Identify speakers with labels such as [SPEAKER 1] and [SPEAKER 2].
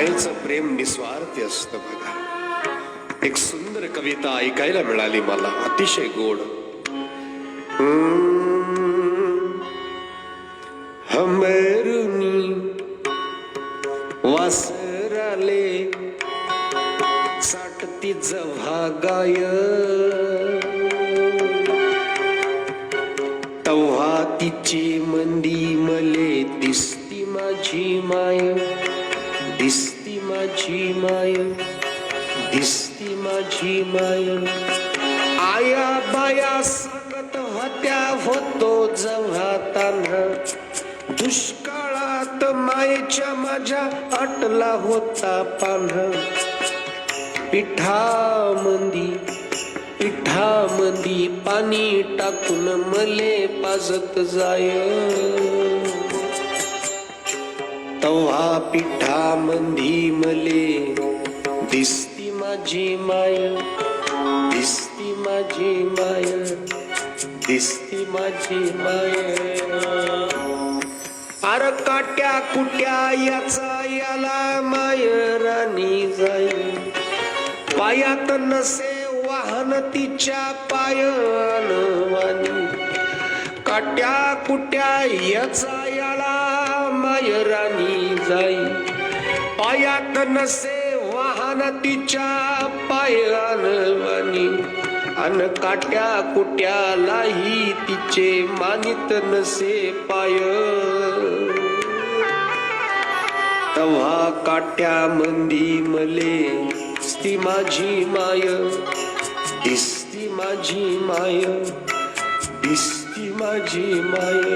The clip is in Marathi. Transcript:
[SPEAKER 1] मायेचं प्रेम निस्वार्थी असतं बघा. एक सुंदर कविता ऐकायला मिळाली मला अतिशय गोड. हम्म. हमरुनी वासराले साठती जव्हा गाय. तव्हा तिची मंदी मले दिसती माझी माय. दिसती माझी माय दिसती माझी माय. आया बाया सांगत होत्या होतो जव्हा तान्हा दुष्काळात मायेच्या माझ्या अटला होता पान्हा पिठा मंदी पिठा मंदी पाणी टाकून मले पाजत जाय. तव्हा पिठा मंदी मले दिसती माझी माय दिसती माझी माय दिसती माझी माय. अर काट्या कुट्या याचा याला माय राणी जाई पायात नसे वाहन तिच्या पायन काट्या कुट्या याचा याला माय राणी जाई. पायात नसे वाहन तिच्या पायन वाणी. अन काट्या कुट्यालाही तिचे मानित नसे पाय. तव्हा काट्या मंदी मले दिसती माझी माय. दिसती माझी माय. दिसती माझी माय.